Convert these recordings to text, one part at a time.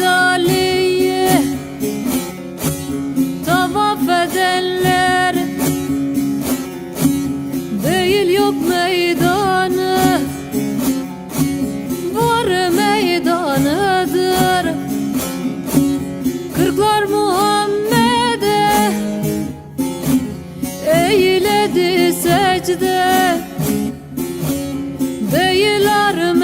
Risale'ye tavaf edenler Değil yok meydanı Var meydanıdır. Kırklar Muhammed'e Eyledi secde Değil arma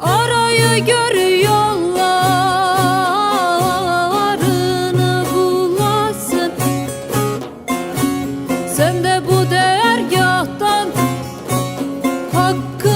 Arayı görüyor bulasın. Sen de bu dergahtan hakkı